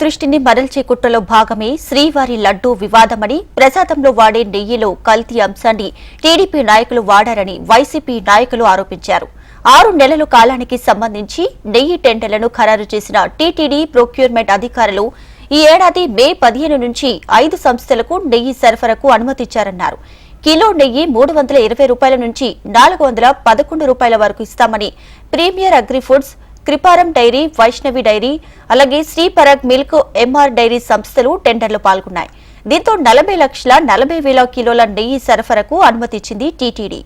దృష్టిని మరల్చే కుట్రలో భాగమే శ్రీవారి లడ్డూ వివాదమని ప్రసాదంలో వాడే నెయ్యిలో కల్తీ అంశాన్ని టీడీపీ నాయకులు వాడారని వైసీపీ నాయకులు ఆరోపించారు. ఆరు నెలల కాలానికి సంబంధించి నెయ్యి టెండర్లను ఖరారు చేసిన టీటీడీ ప్రొక్యూర్మెంట్ అధికారులు ఈ ఏడాది మే పదిహేను నుంచి ఐదు సంస్థలకు నెయ్యి సరఫరాకు అనుమతిచ్చారన్నారు. కిలో నెయ్యి మూడు వందల ఇరవై రూపాయల నుంచి నాలుగు వందల పదకొండు రూపాయల వరకు ఇస్తామని premier agri foods Kriparam dairy Vaishnavi dairy అలాగే శ్రీపరగ్ మిల్క్ ఎంఆర్ డైరీ సంస్థలు టెండర్లు పాల్గొన్నాయి. దీంతో నలభై లక్షల నలభై వేల కిలోల నెయ్యి సరఫరాకు అనుమతిచ్చింది టీటీడీ.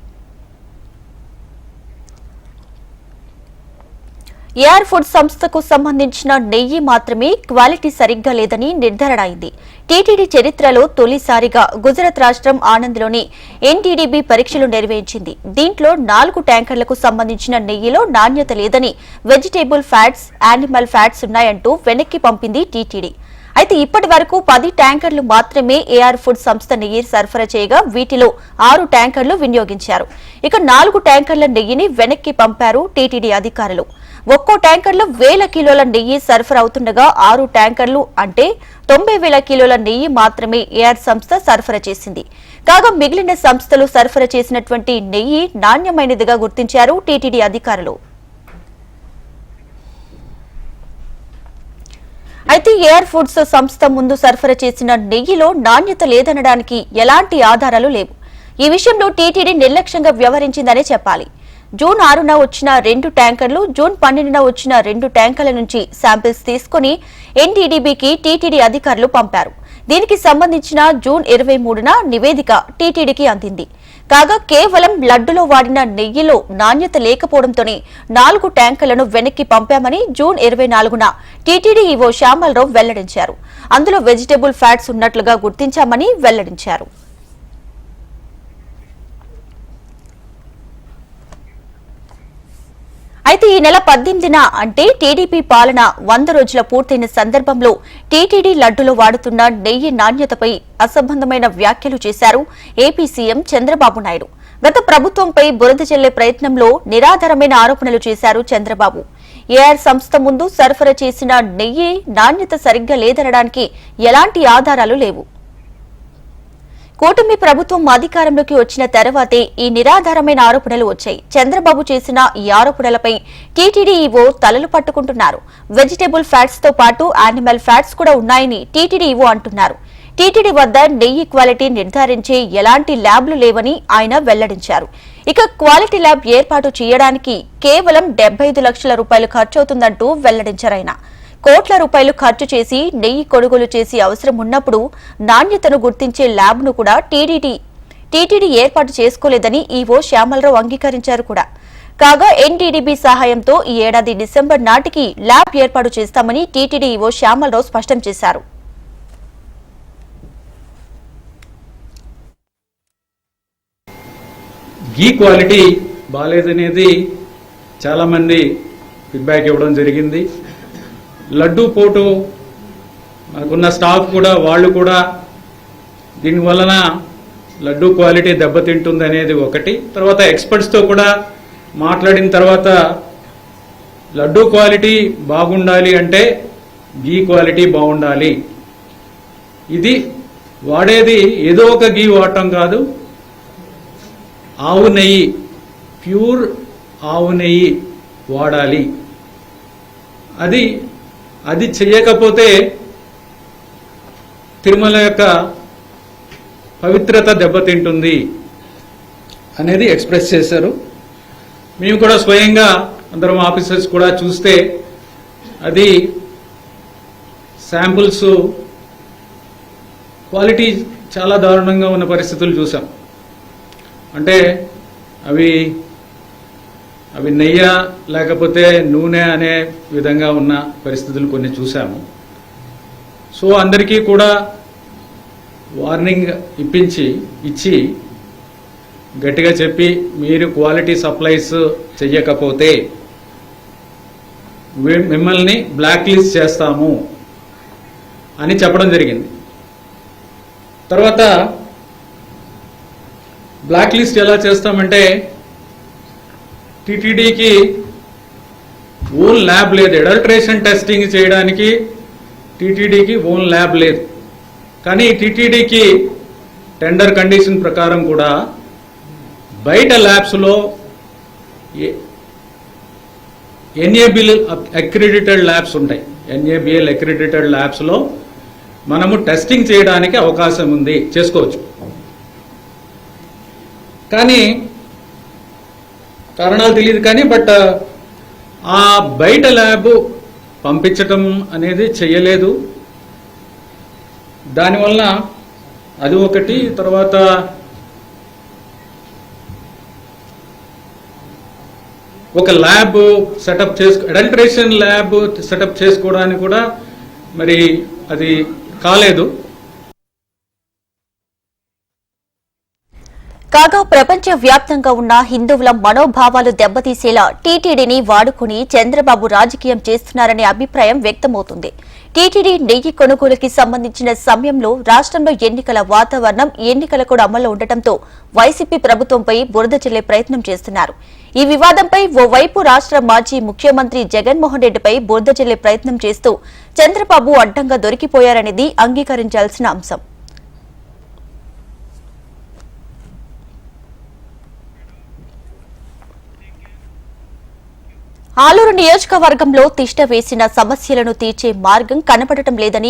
ఎయిర్ ఫుడ్ సంస్థకు సంబంధించిన నెయ్యి మాత్రమే క్వాలిటీ సరిగ్గా లేదని నిర్ధారణ అయింది. టీటీడీ చరిత్రలో తొలిసారిగా గుజరాత్ రాష్ట్రం ఆనంద్లోని ఎన్టీడీబీ పరీక్షలు నిర్వహించింది. దీంట్లో నాలుగు ట్యాంకర్లకు సంబంధించిన నెయ్యిలో నాణ్యత లేదని వెజిటేబుల్ ఫ్యాట్స్ యానిమల్ ఫ్యాట్స్ ఉన్నాయంటూ వెనక్కి పంపింది టీటీడీ. అయితే ఇప్పటి వరకు పది ట్యాంకర్లు మాత్రమే ఏఆర్ ఫుడ్ సంస్థ నెయ్యి సరఫరా చేయగా వీటిలో ఆరు ట్యాంకర్లు వినియోగించారు. ఇక నాలుగు ట్యాంకర్ల నెయ్యిని వెనక్కి పంపారు టీటీడీ అధికారులు. ఒక్కో ట్యాంకర్లో వేల కిలోల నెయ్యి సరఫరా అవుతుండగా ఆరు ట్యాంకర్లు అంటే తొంభై వేల కిలోల నెయ్యి మాత్రమే ఏఆర్ సంస్థ సరఫరా చేసింది. కాగా మిగిలిన సంస్థలు సరఫరా చేసినటువంటి నెయ్యి నాణ్యమైనదిగా గుర్తించారు టీటీడీ అధికారులు. అయితే ఎయిర్ ఫుడ్స్ సంస్థ ముందు సరఫరా చేసిన నెయ్యిలో నాణ్యత లేదనడానికి ఎలాంటి ఆధారాలు లేవు. ఈ విషయంలో టీటీడీ నిర్లక్ష్యంగా వ్యవహరించిందనే చెప్పాలి. జూన్ ఆరున వచ్చిన రెండు ట్యాంకర్లు జూన్ పన్నెండున వచ్చిన రెండు ట్యాంకర్ల నుంచి శాంపిల్స్ తీసుకుని ఎన్టీడీబీకి టీటీడీ అధికారులు పంపారు. దీనికి సంబంధించిన జూన్ ఇరవై మూడున నివేదిక టీటీడీకి అందింది. కాగా కేవలం లడ్డులో వాడిన నెయ్యిలో నాణ్యత లేకపోవడంతోనే నాలుగు ట్యాంకర్లను వెనక్కి పంపామని జూన్ ఇరవై నాలుగున టీటీడీ ఈవో శ్యామలరావు వెల్లడించారు. అందులో వెజిటేబుల్ ఫ్యాట్స్ ఉన్నట్లుగా గుర్తించామని వెల్లడించారు. అయితే ఈ నెల పద్దెనిమిదిన అంటే టీడీపీ పాలన వంద రోజుల పూర్తయిన సందర్భంలో టీటీడీ లడ్డులో వాడుతున్న నెయ్యి నాణ్యతపై అసంబంధమైన వ్యాఖ్యలు చేశారు ఏపీ సీఎం చంద్రబాబు నాయుడు. గత ప్రభుత్వంపై బురద చెల్లే ప్రయత్నంలో నిరాధారమైన ఆరోపణలు చేశారు చంద్రబాబు. ఏఆర్ సంస్థ ముందు సరఫరా చేసిన నెయ్యి నాణ్యత సరిగ్గా లేదనడానికి ఎలాంటి ఆధారాలు లేవు. కూటమి ప్రభుత్వం అధికారంలోకి వచ్చిన తర్వాతే ఈ నిరాధారమైన ఆరోపణలు వచ్చాయి. చంద్రబాబు చేసిన ఈ ఆరోపణలపై టీటీడీ ఈవో తలలు పట్టుకుంటున్నారు. వెజిటేబుల్ ఫ్యాట్స్తో పాటు యానిమల్ ఫ్యాట్స్ కూడా ఉన్నాయని టీటీడీ ఈవో అంటున్నారు. టీటీడీ వద్ద నెయ్యి క్వాలిటీ నిర్ధారించే ఎలాంటి ల్యాబ్లు లేవని ఆయన వెల్లడించారు. ఇక క్వాలిటీ ల్యాబ్ ఏర్పాటు చేయడానికి కేవలం డెబ్బై లక్షల రూపాయలు ఖర్చవుతుందంటూ వెల్లడించారాయన కోట్ల రూపాయలు ఖర్చు చేసి నెయ్యి కొనుగోలు చేసి అవసరం ఉన్నప్పుడు నాణ్యతను గుర్తించే ల్యాబ్ను కూడా టీడీటీ టీటీడీ ఏర్పాటు చేసుకోలేదని ఈవో శ్యామలరావు అంగీకరించారు కూడా. కాగా ఎన్టీడీబీ సహాయంతో ఈ ఏడాది డిసెంబర్ నాటికి ల్యాబ్ ఏర్పాటు చేస్తామని టీటీడీ ఈవో శ్యామలరావు స్పష్టం చేశారు. ఈ క్వాలిటీ బాగాలేదనేది చాలామంది ఫీడ్బ్యాక్ ఇవ్వడం జరిగింది. లడ్డూ పోటు మనకున్న స్టాక్ కూడా వాళ్ళు కూడా దీని వలన లడ్డూ క్వాలిటీ దెబ్బతింటుంది అనేది ఒకటి. తర్వాత ఎక్స్పర్ట్స్తో కూడా మాట్లాడిన తర్వాత లడ్డూ క్వాలిటీ బాగుండాలి అంటే గీ క్వాలిటీ బాగుండాలి. ఇది వాడేది ఏదో ఒక గీ వాడటం కాదు. ఆవు నెయ్యి ప్యూర్ ఆవు నెయ్యి వాడాలి. అది అది చెయ్యకపోతే తిరుమల యొక్క పవిత్రత దెబ్బతింటుంది అనేది ఎక్స్ప్రెస్ చేశారు. మేము కూడా స్వయంగా అందరం ఆఫీసర్స్ కూడా చూస్తే అది శాంపుల్స్ క్వాలిటీ చాలా దారుణంగా ఉన్న పరిస్థితులు చూసాం. అంటే అవి అవి నెయ్య లేకపోతే నూనె అనే విధంగా ఉన్న పరిస్థితులు కొన్ని చూసాము సో అందరికీ కూడా వార్నింగ్ ఇప్పించి ఇచ్చి గట్టిగా చెప్పి మీరు క్వాలిటీ సప్లైస్ చెయ్యకపోతే మిమ్మల్ని బ్లాక్ లిస్ట్ చేస్తాము అని చెప్పడం జరిగింది. తర్వాత బ్లాక్ లిస్ట్ ఎలా చేస్తామంటే టీటీడీకి ఓన్ ల్యాబ్ లేదు. అడల్ట్రేషన్ టెస్టింగ్ చేయడానికి టీటీడీకి ఓన్ ల్యాబ్ లేదు. కానీ టీటీడీకి టెండర్ కండిషన్ ప్రకారం కూడా బయట ల్యాబ్స్లో ఎన్ఏబిల్ అక్రిడిటెడ్ ల్యాబ్స్ ఉంటాయి. ఎన్ఏబిఎల్ అక్రిడిటెడ్ ల్యాబ్స్లో మనము టెస్టింగ్ చేయడానికి అవకాశం ఉంది. చేసుకోవచ్చు. కానీ కారణాలు తెలియదు కానీ బట్ ఆ బయట ల్యాబ్ పంపించటం అనేది చెయ్యలేదు. దానివల్ల అది ఒకటి తర్వాత ఒక ల్యాబ్ సెటప్ చేసుకో అడల్ట్రేషన్ ల్యాబ్ సెటప్ చేసుకోవడానికి కూడా మరి అది కాలేదు. కాగా ప్రపంచ వ్యాప్తంగా ఉన్న హిందువుల మనోభావాలు దెబ్బతీసేలా టీటీడీని వాడుకుని చంద్రబాబు రాజకీయం చేస్తున్నారనే అభిప్రాయం వ్యక్తమవుతుంది. టీటీడీ నెయ్యి కొనుగోలుకి సంబంధించిన సమయంలో రాష్ట్రంలో ఎన్నికల వాతావరణం ఎన్నికల కూడా అమల్లో ఉండటంతో వైసీపీ ప్రభుత్వంపై బురద చెల్లే ప్రయత్నం చేస్తున్నారు. ఈ వివాదంపై ఓవైపు రాష్ట్ర మాజీ ముఖ్యమంత్రి జగన్మోహన్ రెడ్డిపై బురద చెల్లే ప్రయత్నం చేస్తూ చంద్రబాబు అడ్డంగా దొరికిపోయారనేది అంగీకరించాల్సిన అంశం. ఆలూరు నియోజకవర్గంలో తిష్ట వేసిన సమస్యలను తీర్చే మార్గం కనపడటం లేదని